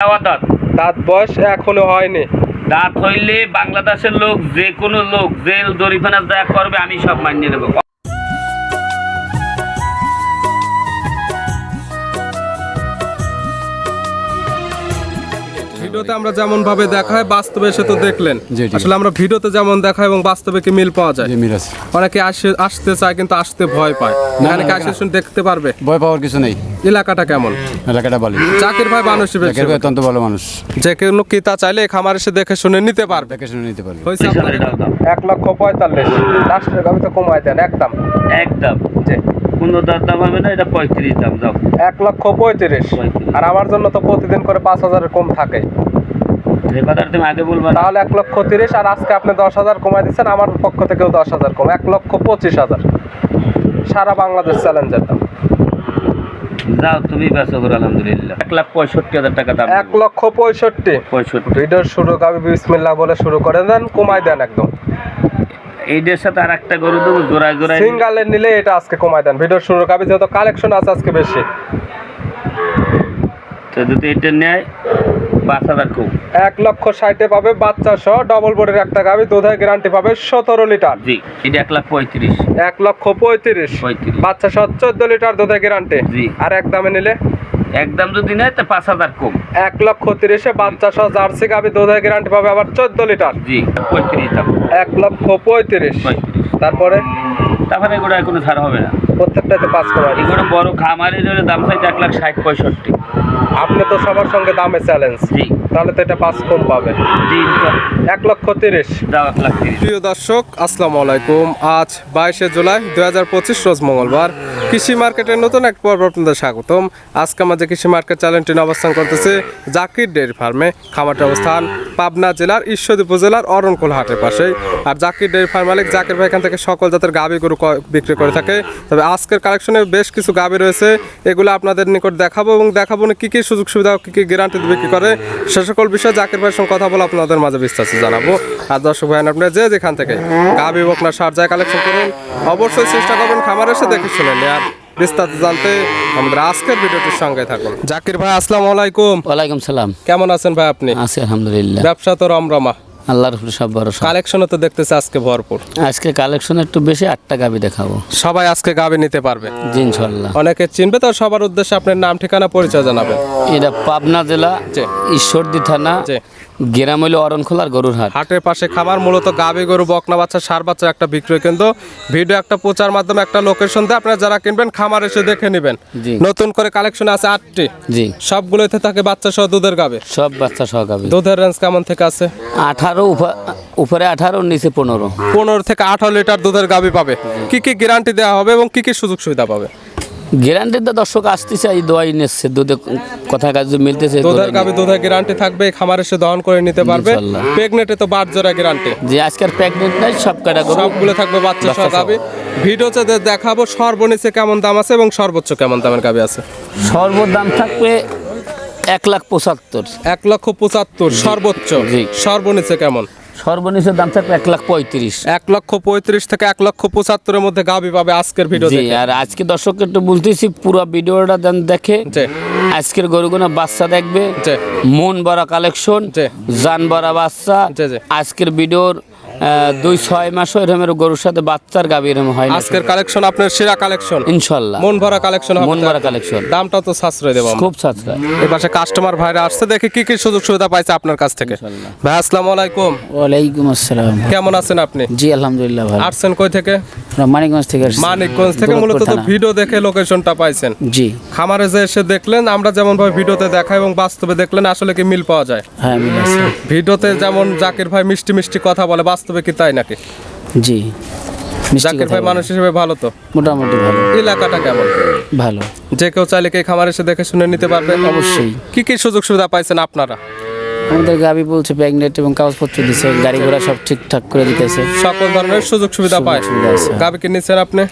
দাঁত দাঁত বয়স এখনও হয়নি। দাঁত হইলে বাংলাদেশের লোক যে কোনো লোক জেল জরিফানা যা করবে আমি সব মানিয়ে নেব। ভিডিওতে আমরা যেমন ভাবে দেখায় বাস্তবে এসে তো দেখলেন। আসলে আমরা ভিডিওতে যেমন দেখায় এবং বাস্তবে কি মিল পাওয়া যায়। জি মিরাজ অনেকে আসে আসতে চায় কিন্তু আসতে ভয় পায়। এখানে কি আসে শুনে দেখতে পারবে। ভয় পাওয়ার কিছু নেই। এলাকাটা কেমন? এলাকাটা ভালো। জাকির ভাই মানুষ জাকের ভাই অত্যন্ত ভালো মানুষ। যে কোনো কিতা চাইলে খামার এসে দেখে শুনে নিতে পারবে। দেখে শুনে নিতে পারবে। হয়েছে আপনার। এক লক্ষ পঁয়তাল্লিশ। লাস্টের আমি তো কমাই দেন একদম। একদম। জি। কোনো দাঁত দাম হবে না এটা পঁয়ত্রিশ দাম এক লক্ষ পঁয়ত্রিশ। পঁয়ত্রিশ। আর আমার জন্য তো প্রতিদিন করে পাঁচ হাজারের কম থাকে। যে কথাটা তুমি আগে বলবা তাহলে এক লক্ষ তিরিশ আর আজকে আপনি দশ হাজার কমাই দিচ্ছেন আমার পক্ষ থেকেও দশ হাজার কম এক লক্ষ পঁচিশ হাজার। সারা বাংলাদেশ চ্যালেঞ্জের দাম যাও তুমি ব্যস্ত করো আলহামদুলিল্লাহ। এক লাখ পঁয়ষট্টি হাজার টাকা দাম এক লক্ষ পঁয়ষট্টি। পঁয়ষট্টি। ভিডিওর শুরু আমি বিসমিল্লাহ বলে শুরু করে দেন কমাই দেন একদম। এইটার সাথে আর একটা গরু দেবো জোড়ায় জোড়ায় সিঙ্গালের নিলে এটা আজকে কমাই দেন। ভিডিওর শুরু আমি যেহেতু কালেকশন আছে আজকে বেশি। তো যদি এটা নেয় হাজার কম এক লক্ষ ষাটে পাবে বাচ্চা সহ ডবল বোর্ডের একটা গাবি দুধের গ্যারান্টি পাবে সতেরো লিটার। জি এটা এক লাখ পঁয়ত্রিশ। এক লক্ষ পঁয়ত্রিশ। বাচ্চা সহ চোদ্দ লিটার দুধের গ্যারান্টি জি। আর এক দামে নিলে? একদম যদি নেয় তো পাঁচ হাজার কম। এক লক্ষ তিরিশে বাচ্চা সহ জার্সি গাবি দুধের গ্যারান্টি পাবে আবার চোদ্দ লিটার। জি পঁয়ত্রিশ দাম। এক লক্ষ পঁয়ত্রিশ। তারপরে? তারপরে এগুলো কোনো ছাড় হবে না। প্রত্যেকটাতে পাঁচ দিই। এগুলো বড় জন্য দাম চাইছে এক লাখ ষাট পঁয়ষট্টি। আপনি তো সবার সঙ্গে দামে চ্যালেঞ্জ জি। তাহলে তো এটা পাঁচ কম পাবে। এক লক্ষ তিরিশ। প্রিয় দর্শক আসসালামু আলাইকুম। আজ বাইশে জুলাই দুই হাজার পঁচিশ রোজ মঙ্গলবার। কৃষি মার্কেটের নতুন এক পর্ব আপনাদের স্বাগতম। আজকে আমাদের কৃষি মার্কেট চ্যানেলটি অবস্থান করতেছে জাকির ডেয়ারি ফার্মে। খামারটির অবস্থান পাবনা জেলার ঈশ্বরদী উপজেলার অরণকুল হাটের পাশে আর জাকির ডেয়ারি ফার্ম মালিক জাকির ভাই এখান থেকে সকল জাতের গাভি গরু বিক্রি করে থাকে। তবে আজকের কালেকশনে বেশ কিছু গাভি রয়েছে। এগুলো আপনাদের নিকট দেখাবো এবং দেখাবো না কী কী সুযোগ সুবিধা কী কী গ্যারান্টি বিক্রি করে সে সকল বিষয়ে জাকির ভাইয়ের সঙ্গে কথা বলে আপনাদের মাঝে বিস্তারিত জানাব। আর দর্শক ভাই আপনারা যে যেখান থেকে গাভি বকনা সার যায় কালেকশন করুন অবশ্যই চেষ্টা করবেন খামার এসে দেখে শুনেন আর বিস্তারিত জানতে আমাদের আজকের ভিডিওটির সঙ্গে থাকুন। জাকির ভাই আসসালামু আলাইকুম। ওয়ালাইকুম সালাম। কেমন আছেন ভাই আপনি? আছি আলহামদুলিল্লাহ। ব্যবসা তো রমরমা। আল্লাহর উপরে সব ভরসা। কালেকশনও তো দেখতেছে আজকে ভরপুর। আজকে কালেকশন একটু বেশি আটটা গাবি দেখাবো। সবাই আজকে গাভি নিতে পারবে। জি ইনশাল্লাহ অনেকে চিনবে তো সবার উদ্দেশ্যে আপনার নাম ঠিকানা পরিচয় জানাবেন এটা পাবনা জেলা ঈশ্বরদী থানা। গ্রাম হইল অরণখোলার গরুর হাট হাটের পাশে খামার মূলত গাভী গরু বকনা বাচ্চা সার বাচ্চা একটা বিক্রয় কেন্দ্র। ভিডিও একটা প্রচার মাধ্যমে একটা লোকেশন দিয়ে আপনারা যারা কিনবেন খামার এসে দেখে নেবেন। জি। নতুন করে কালেকশন আছে আটটি। জি। সবগুলোতে থাকে বাচ্চা সহ দুধের গাবে। সব বাচ্চা সহ গাবে। দুধের রেঞ্জ কেমন থেকে আছে? আঠারো উপা- উপরে আঠারো নিচে পনেরো। পনেরো থেকে আঠারো লিটার দুধের গাবি পাবে। কি কি গ্যারান্টি দেওয়া হবে এবং কি কি সুযোগ সুবিধা পাবে? গ্যারান্টির তো দর্শক আসতেছে এই দোয়াই নিচ্ছে। দুধে কথা কাজ মিলতেছে দুধের গাবি দুধের গ্যারান্টি থাকবে খামার এসে দহন করে নিতে পারবে। প্রেগনেটে তো বাট জোড়া গ্যারান্টি যে আজকের প্রেগনেন্ট নাই সব কাটা সবগুলো থাকবে বাচ্চা সহ বাচ্চা ভিডিওতে দেখাবো সর্বনিচে কেমন দাম আছে এবং সর্বোচ্চ কেমন দামের গাবি আছে। সর্বদাম থাকবে এক লাখ পঁচাত্তর এক লক্ষ পঁচাত্তর সর্বোচ্চ জি। সর্বনিচে কেমন সর্বনিচের দাম থাকবে এক লাখ পঁয়ত্রিশ এক লক্ষ পঁয়ত্রিশ থেকে এক লক্ষ পঁচাত্তরের মধ্যে গাবি পাবে আজকের ভিডিও জি আর আজকে দর্শককে একটু বলতেছি পুরো ভিডিওটা দেন দেখে জি। আজকের গরুগুলো বাচ্চা দেখবে জি। মন ভরা কালেকশন জি। জান ভরা বাচ্চা জি, জি। আজকের ভিডিওর দুই ছয় এরকমের গরুর সাথে বাচ্চার গাবি হয় আজকের কালেকশন আপনার সেরা কালেকশন? ইনশাল্লাহ। মন ভরা কালেকশন মন ভরা কালেকশন। দামটা তো সাশ্রয় দেবো আমরা। খুব সাশ্রয়। এই পাশে কাস্টমার ভাইরা আসছে দেখে কি কি সুযোগ সুবিধা পাইছে আপনার কাছ থেকে। ভাই আসসালামু আলাইকুম। ওয়ালাইকুম আসসালাম। কেমন আছেন আপনি? জি আলহামদুলিল্লাহ ভালো। আসছেন কই থেকে? মানিকগঞ্জ থেকে মানিকগঞ্জ থেকে মূলত তো ভিডিও দেখে লোকেশনটা পাইছেন। জি। খামারে যে এসে দেখলেন আমরা যেমন ভাবে ভিডিওতে দেখা এবং বাস্তবে দেখলেন আসলে কি মিল পাওয়া যায়? হ্যাঁ মিল আছে। ভিডিওতে যেমন জাকির ভাই মিষ্টি মিষ্টি কথা বলে বাস্তবে কি তাই নাকি? জি জাকির ভাই মানুষ হিসেবে ভালো তো? মোটামুটি ভালো। এলাকাটা কেমন? ভালো। যে কেউ চাইলে কে খামার এসে দেখে শুনে নিতে পারবে? অবশ্যই। কি কি সুযোগ সুবিধা পাইছেন আপনারা? আমাদের গাবি বলছে প্রেগনেন্ট এবং কাগজপত্র দিছে গাড়ি ঘোড়া সব ঠিকঠাক করে দিতেছে। সকল ধরনের সুযোগ সুবিধা পায়। সুবিধা আছে। গাবি কি নিচ্ছেন আপনি?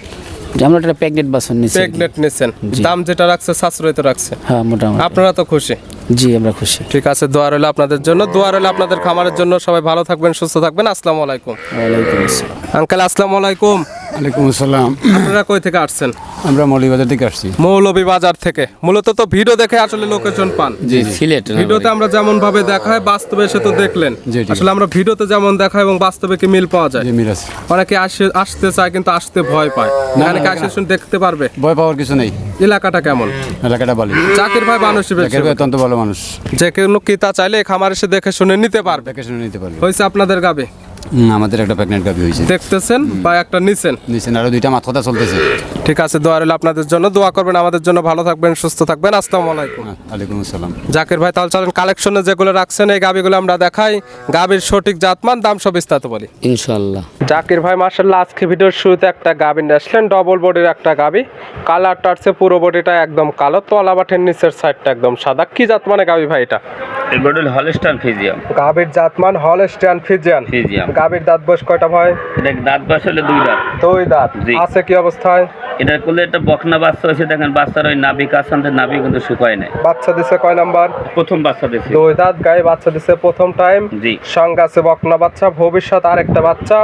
আমরা একটা প্যাকেট বাসন নিছি। প্যাকেট নিচ্ছেন দাম যেটা রাখছে সাশ্রয় তো রাখছে। হ্যাঁ মোটামুটি। আপনারা তো খুশি। জি আমরা খুশি। ঠিক আছে দোয়া রইল আপনাদের জন্য। দোয়া রইল আপনাদের খামারের জন্য। সবাই ভালো থাকবেন সুস্থ থাকবেন। আসসালামু আলাইকুম। ওয়ালাইকুম আসসালাম। আঙ্কেল আসসালামু আলাইকুম। ওয়ালাইকুম আসসালাম। আপনারা কই থেকে আসছেন? আমরা মৌলিবাজার থেকে আসছি। মৌলভী বাজার থেকে। মূলত তো ভিডিও দেখে আসলে লোকেশন পান। জি সিলেট ভিডিওতে আমরা যেমন ভাবে দেখায় বাস্তবে এসে তো দেখলেন। আসলে আমরা ভিডিওতে যেমন দেখায় এবং বাস্তবে কি মিল পাওয়া যায়? জি মিরাজ অনেকে আসে আসতে চায় কিন্তু আসতে ভয় পায়। এখানে কি আসে শুনে দেখতে পারবে? ভয় পাওয়ার কিছু নেই। এলাকাটা কেমন? এলাকাটা ভালো। জাকির ভাই মানুষ হিসেবে জাকের ভাই অত্যন্ত ভালো মানুষ। যে কোনো কিতা চাইলে এই খামার এসে দেখে শুনে নিতে পারবে। দেখে শুনে নিতে পারবে। হয়েছে আপনাদের গাবে? আমাদের একটা প্রেগনেন্ট গাবি হয়েছে। দেখতেছেন বা একটা নিছেন? নিচে আরও দুইটা মাথা কথা চলতেছে। ঠিক আছে দোয়া রইল আপনাদের জন্য দোয়া করবেন আমাদের জন্য ভালো থাকবেন সুস্থ থাকবেন আসসালামু আলাইকুম। ওয়ালাইকুম আসসালাম। জাকির ভাই তাহলে চলেন কালেকশনে যেগুলো রাখছেন এই গাবিগুলো আমরা দেখাই। গাবির সঠিক জাতমান দাম সব বিস্তারিত বলি। ইনশাল্লাহ জাকির ভাই মার্শাল্লাহ আজকে ভিডিওর শুরুতে একটা গাবি নিয়ে আসলেন ডবল বডির একটা গাবি। কালারটা আছে পুরো বডিটা একদম কালো তলা বাটের নিচের সাইডটা একদম সাদা। কি জাত মানে গাবি ভাই এটা? এই গডল হলস্টান ফিজিয়াম গাবির জাতমান হলস্টিয়ান ফিজিয়ান ফিজিয়াম গাবির দাঁত বয়স কয়টা ভাই? এটা দাঁত বাস হলে দুই দাঁত। দুই দাঁত। আছে কি অবস্থায়? এটা করলে একটা বকনা বাচ্চা হয়েছে দেখেন বাচ্চার ওই নাভি কাছানতে নাভি কিন্তু শুকায় নাই। বাচ্চা দিছে কয় নাম্বার? প্রথম বাচ্চা দিয়েছে। দুই দাঁত গায়ে বাচ্চা দিছে প্রথম টাইম। জি। সঙ্গে আছে বকনা বাচ্চা ভবিষ্যৎ আরেকটা বাচ্চা।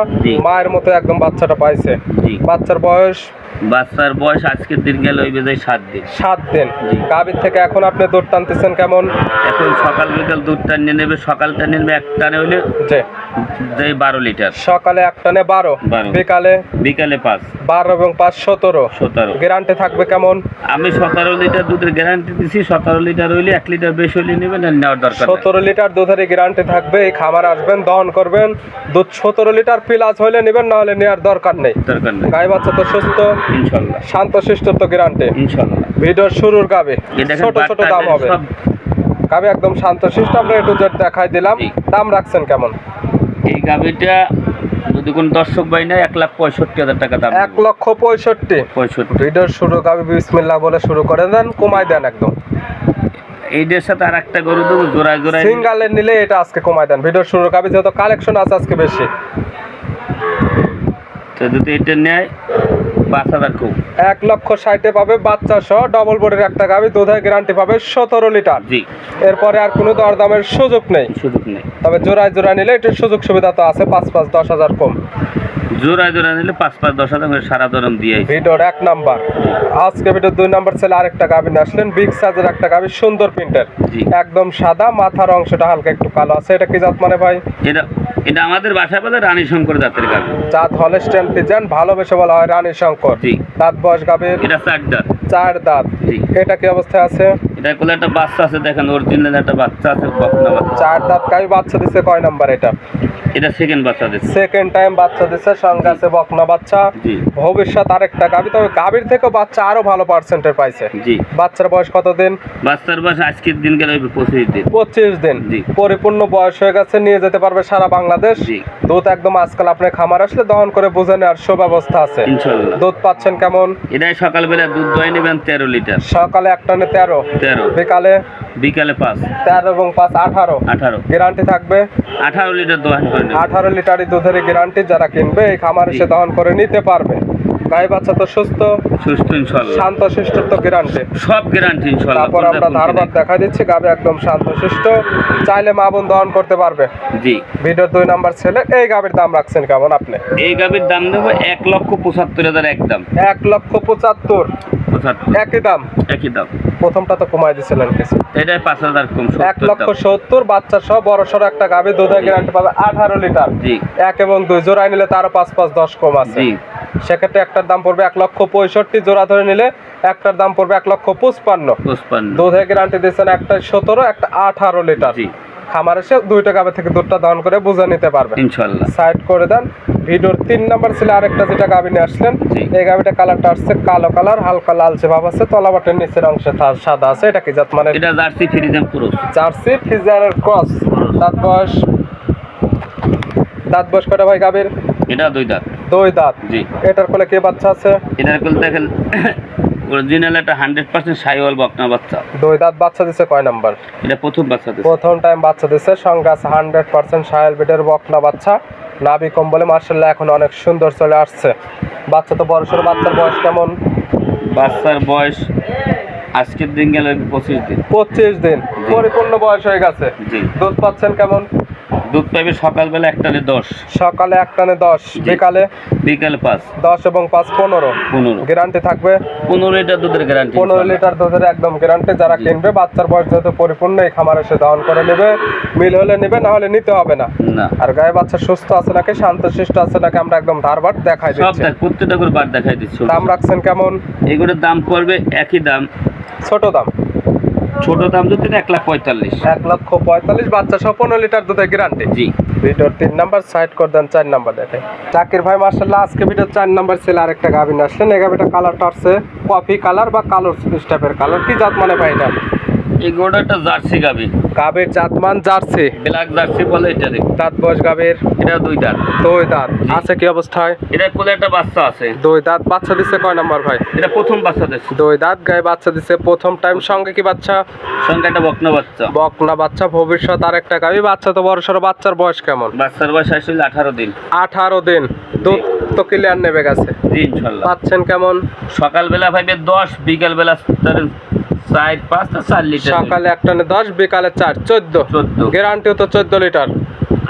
মায়ের মতো একদম বাচ্চাটা পাইছে। জি। বাচ্চার বয়স? বাচ্চার বয়স আজকের দিন গেল ওই বেজায় সাত দিন। সাত দিন। গাভীর থেকে এখন আপনি দুধ টানতেছেন কেমন? এখন সকাল বিকাল দুধটা নিয়ে নেবে সকালটা নিয়ে নেবে একটানে হলে যে যে বারো লিটার। সকালে একটানে বারো বারো। বিকালে বিকালে পাঁচ। বারো এবং পাঁচ সতেরো। সতেরো। গ্যারান্টি থাকবে কেমন? আমি সতেরো লিটার দুধের গ্যারান্টি দিচ্ছি সতেরো লিটার হইলে এক লিটার বেশি হলে নেবেন আর নেওয়ার দরকার সতেরো লিটার দুধের গ্যারান্টি থাকবে এই খামার আসবেন দহন করবেন। দুধ সতেরো লিটার প্লাস হইলে নেবেন না হলে নেওয়ার দরকার নেই। দরকার নেই। গাই বাচ্চা তো সুস্থ ইনশাল্লাহ। শান্ত শিষ্ট তো গ্যারান্টি। ইনশাল্লাহ। ভিডিওর শুরুর গাবে ছোট ছোট দাম হবে। গাবে একদম শান্ত শিষ্ট আমরা একটু দেখাই দিলাম। দাম রাখছেন কেমন? এই গাভিটা যদি কোন দর্শক বাই নেয় এক লাখ পঁয়ষট্টি হাজার টাকা দাম এক লক্ষ পঁয়ষট্টি। পঁয়ষট্টি। এটার শুরু গাভি বিসমিল্লাহ বলে শুরু করে দেন কমাই দেন একদম। এইটার সাথে আর একটা গরু দেবো জোড়ায় জোড়ায় সিঙ্গালের নিলে এটা আজকে কমাই দেন। ভিডিওর শুরু গাভি যেহেতু কালেকশন আছে আজকে বেশি। তো যদি এটা নেয় খুব। এক লক্ষ ষাটে পাবে বাচ্চা সহ ডবল বোর্ডের একটা গাভি দুধের গ্যারান্টি পাবে সতেরো লিটার। জি। এরপরে আর কোনো দরদামের সুযোগ নেই। সুযোগ নেই। তবে জোড়ায় জোড়ায় নিলে এটার সুযোগ সুবিধা তো আছে পাঁচ পাঁচ দশ হাজার কম। জোড়ায় জোড়ায় নিলে পাঁচ পাঁচ দশ হাজার করে সারা দরম দিয়ে ভিডিওর এক নাম্বার। আজকে ভিডিওর দুই নাম্বার ছেলে আরেকটা গাবি নিয়ে আসলেন বিগ সাইজের একটা গাবি সুন্দর প্রিন্টের। একদম সাদা মাথার অংশটা হালকা একটু কালো আছে। এটা কি জাত মানে ভাই? এটা এটা আমাদের বাসায় বলে রানী শঙ্কর জাতের গাভি। জাত হলেস্টেন পিজান ভালোবেসে বলা হয় রানী শঙ্কর। দাঁত বয়স গাবির এটা চার দাঁত। চার দাঁত। এটা কি অবস্থায় আছে? এটা কোলে একটা বাচ্চা আছে দেখেন অরিজিনাল একটা বাচ্চা আছে চার দাঁত গাবি বাচ্চা দিছে কয় নাম্বার এটা? এটা সেকেন্ড বাচ্চা দিচ্ছে। সেকেন্ড টাইম বাচ্চা দিছে সঙ্গে আছে বকনা বাচ্চা। ভবিষ্যৎ আরেকটা গাবি তবে গাবির থেকেও বাচ্চা আরও ভালো পার্সেন্টের পাইছে। জি। বাচ্চার বয়স কতদিন? বাচ্চার বয়স আজকের দিন গেলে পঁচিশ দিন। পঁচিশ দিন। জি। পরিপূর্ণ বয়স হয়ে গেছে নিয়ে যেতে পারবে সারা বাংলাদেশ। দুধ একদম আজকাল আপনি খামার আসলে দহন করে বুঝে নেওয়ার সুব্যবস্থা আছে। দুধ পাচ্ছেন কেমন? এটাই সকালবেলা দুধ দই নেবেন তেরো লিটার। সকালে একটানে তেরো। তেরো। বিকালে বিকালে পাঁচ। তেরো এবং পাঁচ আঠারো। আঠারো। গ্যারান্টি থাকবে? আঠারো লিটার দোয়ান করে আঠারো লিটারই দুধের গ্যারান্টি যারা কিনবে এই খামার এসে দহন করে নিতে পারবে। গাই বাচ্চা তো সুস্থ। সুস্থ শান্ত শিষ্ট তো গ্যারান্টি। সব গ্যারান্টি তারপর আমরা ধারবাদ দেখা দিচ্ছি গাবে একদম শান্ত শিষ্ট। চাইলে মা বোন দহন করতে পারবে। জি। ভিডিওর দুই নাম্বার ছেলে এই গাবির দাম রাখছেন কেমন আপনি? এই গাভির দাম দেবো এক লক্ষ পঁচাত্তর হাজার একদম। এক লক্ষ পঁচাত্তর। পঁচাত্তর একই দাম? একই দাম। প্রথমটা তো কমাই দিছিলেন কিছু এটাই পাঁচ হাজার কম এক লক্ষ সত্তর বাচ্চা সহ বড় সড়ো একটা গাভি দুধের গ্যারান্টি পাবে আঠারো লিটার। জি। এক এবং দুই জোড়ায় নিলে তারও পাঁচ পাঁচ দশ কম আছে। জি। সেক্ষেত্রে একটার দাম পড়বে এক লক্ষ পঁয়ষট্টি জোড়া ধরে নিলে একটার দাম পড়বে এক লক্ষ পঁচপান্ন। পঁচপান্ন। দুধের গ্যারান্টি দিচ্ছেন একটা সতেরো একটা আঠারো লিটার। জি। খামার এসে দুইটা গাবে থেকে দুধটা দান করে বুঝে নিতে পারবে। ইনশাল্লাহ। সাইড করে দেন। ভিডিওর তিন নাম্বার ছিল আরেকটা যেটা গাবি নিয়ে আসলেন এই গাবিটা কালারটা আসছে কালো কালার হালকা লালচে ভাব আছে তলাবাটের নিচের অংশে সাদা আছে এটা কি জাত মানে? এটা জার্সি ফ্রিজাম পুরো জার্সি ক্রস। দাঁত বয়স দাঁত বয়স কটা ভাই গাবির এটা দুই দাঁত। দুই দাঁত। জি। এটার কোলে কে বাচ্চা আছে? এটার কোল দেখেন অরিজিনাল একটা হান্ড্রেড পার্সেন্ট সাইওয়াল বকনা বাচ্চা। দুই দাঁত বাচ্চা দিছে কয় নাম্বার? এটা প্রথম বাচ্চা দিচ্ছে প্রথম টাইম বাচ্চা দিছে সঙ্গে আছে হান্ড্রেড পার্সেন্ট সাহেল বিটের বকনা বাচ্চা। নাভি কম্বলে মার্শাল্লাহ এখন অনেক সুন্দর চলে আসছে। বাচ্চা তো বড় সড়ো বাচ্চার বয়স কেমন? বাচ্চার বয়স আজকের দিন গেলে পঁচিশ দিন। পঁচিশ দিন পরিপূর্ণ বয়স হয়ে গেছে। জি। দুধ পাচ্ছেন কেমন? দুধ পাইবে সকালবেলা একটানে দশ। সকালে একটানে দশ বিকালে? বিকাল পাঁচ। দশ এবং পাঁচ পনেরো। পনেরো। গ্যারান্টি থাকবে? পনেরো লিটার দুধের গ্যারান্টি পনেরো লিটার দুধের একদম গ্যারান্টি যারা কিনবে বাচ্চার বয়স যেহেতু পরিপূর্ণ এই খামার এসে দহন করে নেবে। মিল হলে নেবে না হলে নিতে হবে না। আর গায়ে বাচ্চা সুস্থ আছে নাকি শান্তশিষ্ট আছে নাকি আমরা একদম ধারবাট দেখাই দিচ্ছি। প্রত্যেকটা করে বার দেখাই দিচ্ছি। দাম রাখছেন কেমন? এগুলোর দাম পড়বে একই দাম। ছোট দাম। ছোট দাম যদি এক লাখ পঁয়তাল্লিশ। এক লক্ষ পঁয়তাল্লিশ বাচ্চা সহ পনেরো লিটার দুধের গ্যারান্টি জি। ভিডিওর তিন নাম্বার সাইড করে দেন চার নাম্বার দেখে। জাকির ভাই মার্শাল্লাহ আজকে ভিডিও চার নাম্বার ছেলে আরেকটা গাভিন আসলেন। এই গাভিটা কালারটা আসছে কফি কালার বা কালো স্টাইপের কালার কি জাত মানে ভাই এটা? এই একটা জার্সি গাবি গাভীর জাতমান জার্সি। ব্ল্যাক জার্সি বলে এটা দাঁত বয়স গাবের এটা দুই দাঁত। দুই দাঁত। আছে কি অবস্থায়? এটা কোলে একটা বাচ্চা আছে। দুই দাঁত। বাচ্চা দিচ্ছে কয় নাম্বার ভাই? এটা প্রথম বাচ্চা দিচ্ছে দুই দাঁত গায়ে বাচ্চা দিচ্ছে প্রথম টাইম সঙ্গে কি বাচ্চা? সঙ্গে একটা বকনা বাচ্চা। বকনা বাচ্চা। ভবিষ্যৎ আর একটা গাভী। বাচ্চা তো বড় সড়ো। বাচ্চার বয়স কেমন? বাচ্চার বয়স আসলে আঠারো দিন। আঠারো দিন। দুধ তো ক্লিয়ার নেবে গেছে। জি ইনশাল্লাহ। পাচ্ছেন কেমন? সকালবেলা ভাইবে দশ বিকালবেলা চার পাঁচটা চার লিটার সকালে একটানে দশ বিকালে চার চোদ্দ। চোদ্দ। গ্যারান্টিও তো চোদ্দ লিটার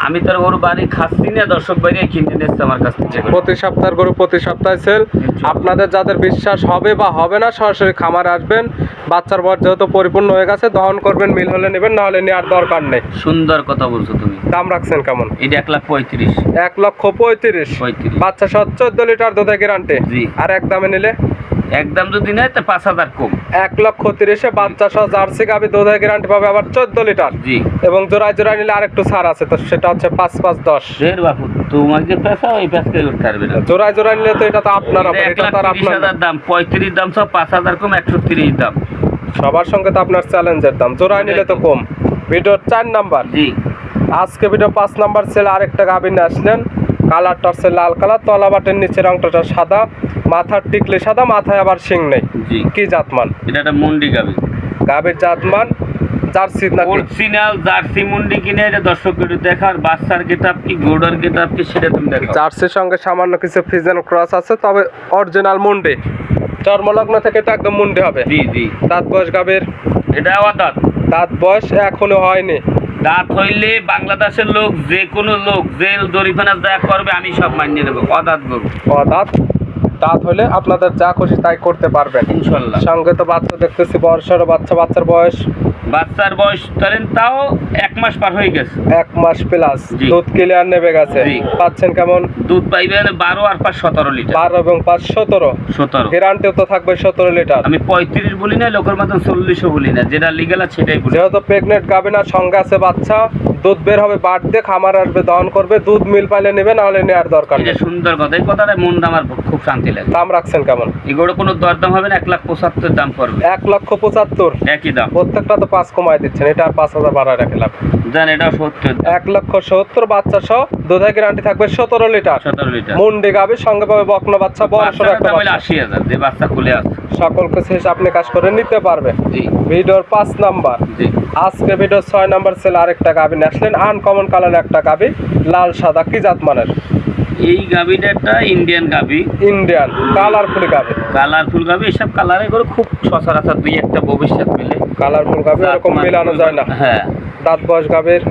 আমি তার ওর বাড়ি খাচ্ছি না দর্শক বাইরে কিনে নিচ্ছে আমার কাছ থেকে। প্রতি সপ্তাহের গরু প্রতি সপ্তাহে সেল আপনাদের যাদের বিশ্বাস হবে বা হবে না সরাসরি খামার আসবেন। বাচ্চার বয়স যেহেতু পরিপূর্ণ হয়ে গেছে দহন করবেন মিল হলে নেবেন না হলে নেওয়ার দরকার নেই। সুন্দর কথা বলছো তুমি। দাম রাখছেন কেমন? এটা এক লাখ পঁয়ত্রিশ। এক লক্ষ পঁয়ত্রিশ। পঁয়ত্রিশ। বাচ্চা সহ চোদ্দ লিটার দুধে গ্যারান্টি। আর এক দামে নিলে একদম যদি নেয় তো পাঁচ হাজার কম। এক লক্ষ তিরিশে বাচ্চা সহ জার্সি গাভি দুধের গ্যারান্টি পাবে আবার চোদ্দ লিটার। জি। এবং জোড়ায় জোড়ায় নিলে আরেকটু ছাড় আছে তো সেটা হচ্ছে পাঁচ পাঁচ দশ। ঢের বাপু তোমার যে পেশা ওই পেশকে করতে পারবে না। জোড়ায় জোড়ায় নিলে তো এটা তো আপনার এটা তো আপনার হাজার দাম পঁয়ত্রিশ দাম সব পাঁচ হাজার কম একশো তিরিশ দাম। সবার সঙ্গে তো আপনার চ্যালেঞ্জের দাম জোড়ায় নিলে তো কম। ভিডিওর চার নাম্বার। জি। আজকে ভিডিও পাঁচ নাম্বার ছেলে আরেকটা গাভিন আসলেন। কালারটা হচ্ছে লাল কালার তলা বাটের নিচের অংশটা সাদা মাথার টিকলে সাদা মাথায় আবার শিং নেই। জি। কি জাতমান? এটা একটা মুন্ডি গাবি গাভীর জাতমান জার্সি নাকি? অরিজিনাল জার্সি মুন্ডি কিনে এটা দর্শক একটু দেখার বাচ্চার গেটাপ কি গোডার গেটাপ কি সেটা তুমি দেখো জার্সির সঙ্গে সামান্য কিছু ফিজেন ক্রস আছে তবে অরিজিনাল মুন্ডি। জন্মলগ্ন থেকে তো একদম মুন্ডি হবে। জি জি। দাঁত বয়স গাবের এটা আবার দাঁত। দাঁত বয়স এখনও হয়নি। দাঁত হইলে বাংলাদেশের লোক, যে কোনো লোক, জেল দরিফানা যা করবে, আমি সব মানিয়ে নেব। অদাত গরু। ও দাঁত হলে আপনাদের যা খুশি তাই করতে পারবেন। ইনশাল্লাহ সঙ্গে তো বাচ্চা দেখতেছি বর্ষার বাচ্চা বাচ্চার বয়স? বাচ্চার বয়স ধরেন তাও এক মাস পার হয়ে গেছে। এক মাস প্লাস। দুধ ক্লিয়ার নেবে গেছে। পাচ্ছেন কেমন? দুধ পাইবেন বারো আর পাঁচ সতেরো লিটার। বারো এবং পাঁচ সতেরো। সতেরো। গ্যারান্টিও তো থাকবে সতেরো লিটার। আমি পঁয়ত্রিশ বলি না লোকের মতন চল্লিশও বলি না যেটা লিগেল আছে সেটাই বলি। যেহেতু প্রেগনেন্ট গাভিনার সঙ্গে আছে বাচ্চা। দুধ বের হবে দিয়ে খামার আসবে দহন করবে দুধ মিল পাইলে নেবে না হলে নেওয়ার দরকার নেই। সুন্দর কথা এই কথাটা মনটা আমার খুব শান্তি লাগে। দাম রাখছেন কেমন? এগুলো কোনো দরদাম হবে না এক লাখ পঁচাত্তর দাম করবে এক লক্ষ পঁচাত্তর। একই দাম। প্রত্যেকটা তো পাঁচ কমায় দিচ্ছেন এটা আর পাঁচ হাজার বাড়ায় রাখে লাভ জান এটা সত্তর। এক লক্ষ সত্তর বাচ্চা সহ দুধের গ্যারান্টি থাকবে সতেরো লিটার। সতেরো লিটার। মুন্ডি গাভি সঙ্গে পাবে বকনা বাচ্চা বাচ্চা। আশি হাজার যে বাচ্চা খুলে আছে। সকল কিছু হিসেবে আপনি কাজ করে নিতে পারবে জি। ভিডিওর পাঁচ নাম্বার। জি। আজকে ভিডিও ছয় নম্বর সেল আরেকটা গাভি আসলেন। আনকমন কালার একটা গাভি লাল সাদা কি জাত মানের? এই গাভিটা একটা ইন্ডিয়ান গাভি। ইন্ডিয়ান কালারফুল গাভি। কালারফুল গাভী এসব কালারে করে খুব সচরাচর দুই একটা ভবিষ্যৎ মিলে। কালারফুল গাভি এরকম মেলানো যায় না। হ্যাঁ। দাঁত বয়স গাভির?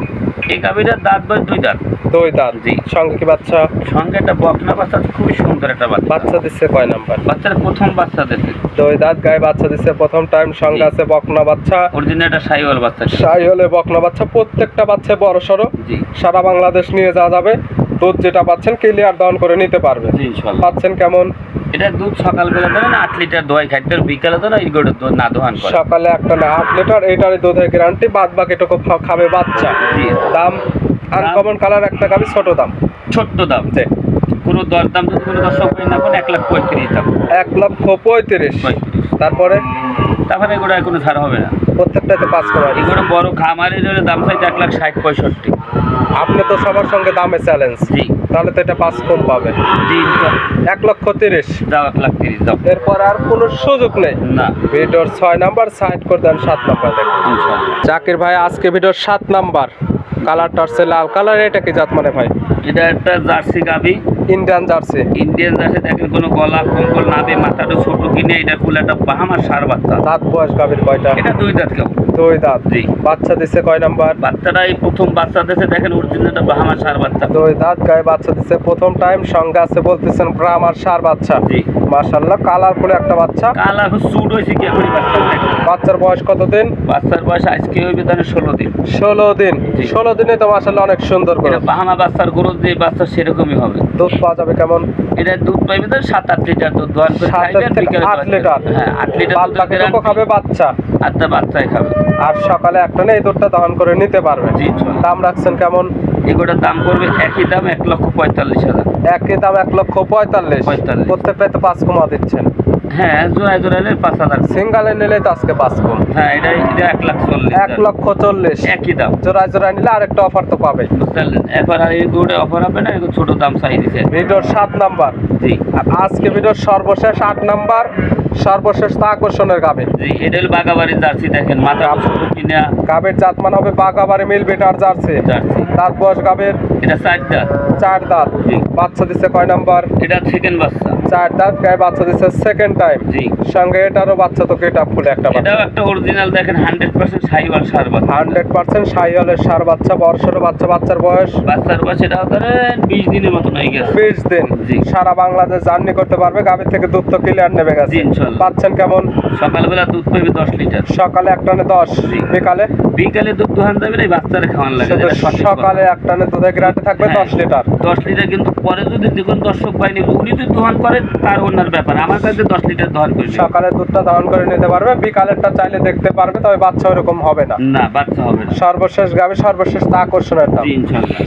এই গাভিটার দাঁত বয়স দুই দাঁত। দুই দাঁত জি। সঙ্গে কি বাচ্চা? সঙ্গে একটা বকনা বাচ্চা খুবই সুন্দর একটা বাচ্চা। বাচ্চা দিচ্ছে কয় নাম্বার? বাচ্চার প্রথম বাচ্চা দেখে দুই দাঁত গায়ে বাচ্চা দিচ্ছে প্রথম টাইম সঙ্গে আছে বকনা বাচ্চা। অরিজিনাল একটা সাইওয়াল বাচ্চা। হলে বকনা বাচ্চা প্রত্যেকটা বাচ্চা বড় সড়ো। জি। সারা বাংলাদেশ নিয়ে যাওয়া যাবে। দুধ যেটা পাচ্ছেন ক্লিয়ার দহন করে নিতে পারবে। পাচ্ছেন কেমন? এটা দুধ সকালবেলা ধরেন আট লিটার দোয়াই খাইতে বিকালে তো না এই গরুর দুধ না দোহান করে। সকালে একটা না আট লিটার এইটারই দুধের গ্যারান্টি বাদ খা- খাবে বাচ্চা। জি। দাম? আনকমন কালার একটা গাবি ছোট দাম। ছোট্ট দাম? জি। কোনো দরদাম যদি কোনো দর্শক হয় না কোনো এক লাখ পঁয়ত্রিশ দাম। এক লক্ষ পঁয়ত্রিশ। তারপরে? তারপরে এগুলো আর কোনো ছাড় হবে না। প্রত্যেকটাতে পাঁচ করা। এগুলো বড় খামারের জন্য দাম চাইতে এক লাখ ষাট পঁয়ষট্টি। আপনি তো সবার সঙ্গে দামে চ্যালেঞ্জ জি। তাহলে তো এটা পাঁচ কম পাবে। জি এক লক্ষ তিরিশ। যাও এক লাখ তিরিশ দাও। এরপর আর কোনো সুযোগ নেই। না। ভিডিওর ছয় নাম্বার সাইড করে দেন সাত নাম্বার দেখুন। জাকির ভাই আজকে ভিডিওর সাত নাম্বার। কালারটা হচ্ছে লাল। কালারের এটা কি জাত মানে ভাই এটা একটা জার্সি গাবি ইন্ডিয়ান জার্সি। ইন্ডিয়ান জার্সি দেখেন কোনো গলা কম্বল নাবে মাথাটা ছোট কিনে এটা কুলে একটা বাহামার সার বাচ্চা। দাঁত বয়স গাভীর কয়টা? এটা দুই দাঁত কেমন দুই দাঁত। জি। বাচ্চা দিছে কয় নাম্বার? বাচ্চাটা এই প্রথম বাচ্চা দিয়েছে দেখেন অরিজিনালটা বাহামা সার বাচ্চা। দুই দাঁত গায়ে বাচ্চা দিছে। প্রথম টাইম সঙ্গে আছে বলতেছেন ব্রাহ্মার সার বাচ্চা। জি। মাশাল্লাহ কালারফুল একটা বাচ্চা। কালা সুট হয়েছে কি এখন বাচ্চা বাচ্চার বয়স কতদিন? বাচ্চার বয়স আজকে হইবে তাহলে ষোলো দিন। ষোলো দিন। ষোলো দিনে তো মাশাল্লাহ অনেক সুন্দর করে বাহামা বাচ্চার গ্রোথ যে বাচ্চা সেরকমই হবে। দুধ পাওয়া যাবে কেমন? এটা দুধ পাইবে তো সাত আট লিটার দুধ দোয়ান করে খাইবে আর থেকে আট লিটার? হ্যাঁ আট লিটার বাদ খাবে বাচ্চা? আটটা বাচ্চাই খাবে। আর সকালে একটা না এই দুধটা দহন করে নিতে পারবে। জি। দাম রাখছেন কেমন? এগুলোর দাম করবে একই দাম এক লক্ষ পঁয়তাল্লিশ হাজার। একই দাম এক লক্ষ পঁয়তাল্লিশ। পঁয়তাল্লিশ। প্রত্যেকটাই তো পাঁচ কমা দিচ্ছেন। হ্যাঁ জোড়ায় জোড়াইলে পাঁচ হাজার। সিঙ্গালে নিলে তো আজকে পাঁচ কম। হ্যাঁ এটা এটা এক লাখ চল্লিশ এক লক্ষ চল্লিশ। একই দাম। জোড়ায় জোড়ায় নিলে আরেকটা অফার তো পাবে বুঝতে পারলেন এবার আর এই গরুটা অফার হবে না এগুলো ছোট দাম চাই দিছে। ভিডিওর সাত নাম্বার। জি। আর আজকে ভিডিওর সর্বশেষ আট নাম্বার সর্বশেষ তা আকর্ষণের গাবে জি এটা হলো বাগাবাড়ির জার্সি দেখেন মাথা কিনা। গাবের জাত মান হবে বাগাবারে মিল বেটার জার্সি। জার্সি। দাঁত বয়স গাবের এটা চার দাঁত। জি। বাচ্চা দিচ্ছে কয় নাম্বার? এটা সেকেন্ড বাচ্চা। চার দাঁত গায়ে বাচ্চা দিচ্ছে সেকেন্ড টাইম জি। সঙ্গে এটারও বাচ্চা তো কেটা ফুলে একটা এটাও একটা অরিজিনাল দেখেন হান্ড্রেড পার্সেন্ট সাইওয়াল সার বাচ্চা। হান্ড্রেড পার্সেন্ট সাইহলের সার বাচ্চা বর্ষের বাচ্চা বাচ্চার বয়স? বাচ্চার বয়স এটাও ধরেন বিশ দিনের হয়ে গেছে। বিশ দিন। জি। সারা বাংলাদেশ জার্নি করতে পারবে গাভীর থেকে দুধ তো ক্লিয়ার নেবে গেছে। পাচ্ছেন কেমন? সকালবেলা দুধ পাইবে দশ লিটার। সকালে একটানে দশ জি। বিকালে? বিকালে দুধ দোহান যাবে না বাচ্চারা খাওয়ান লাগে। সকালে যেটা সঠিক কথা। সকালে একটানে থাকবে হ্যাঁ, দশ লিটার। দশ লিটার কিন্তু পরে যদি দেখুন দর্শক পাইনি উনি যদি দোহান করে তার অন্যার ব্যাপার। আমার কাছে দশ লিটার দোহান করে সকালে দুধটা দহন করে নিতে পারবে বিকালেরটা চাইলে দেখতে পারবে তবে বাচ্চা ওরকম হবে না। না বাচ্চা হবে না। সর্বশেষ গাভী সর্বশেষ তা আকর্ষণের দাম।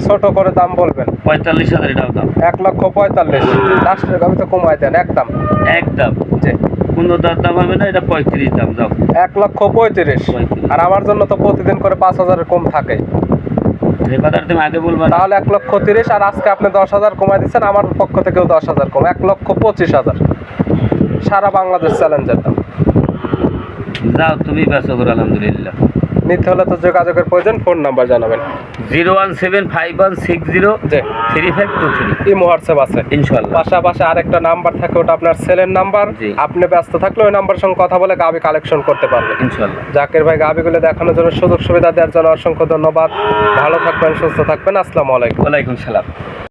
ছোট করে দাম বলবেন। পঁয়তাল্লিশ হাজার এটাও দাম। এক লক্ষ পঁয়তাল্লিশ। লাস্টের গাভী তো কমায় দেন একদম। একদম। জি। কোনো দাম দাম হবে না এটা পঁয়ত্রিশ দাম যাও। এক লক্ষ পঁয়ত্রিশ। পঁয়ত্রিশ। আর আমার জন্য তো প্রতিদিন করে পাঁচ হাজারের কম থাকে। এই কথাটা তুমি আগে বলবা তাহলে এক লক্ষ তিরিশ আর আজকে আপনি দশ হাজার কমাই দিচ্ছেন আমার পক্ষ থেকেও দশ হাজার কম এক লক্ষ পঁচিশ হাজার। সারা বাংলাদেশ চ্যালেঞ্জের দাম যাও তুমি ব্যস্ত করো আলহামদুলিল্লাহ। নিতে হলে তো যোগাযোগের প্রয়োজন ফোন নাম্বার জানাবেন। Zero one seven five one six zero three five two three. এই হোয়াটসঅ্যাপ আছে। ইনশাল্লাহ। পাশাপাশি আরেকটা নাম্বার থাকে ওটা আপনার সেলের নাম্বার। আপনি ব্যস্ত থাকলে ওই নাম্বার সঙ্গে কথা বলে গাবি কালেকশন করতে পারবেন। ইনশাল্লাহ। জাকির ভাই গাবিগুলো দেখানোর জন্য সুযোগ সুবিধা দেওয়ার জন্য অসংখ্য ধন্যবাদ। ভালো থাকবেন সুস্থ থাকবেন। আসসালামু আলাইকুম। ওয়ালাইকুম সালাম।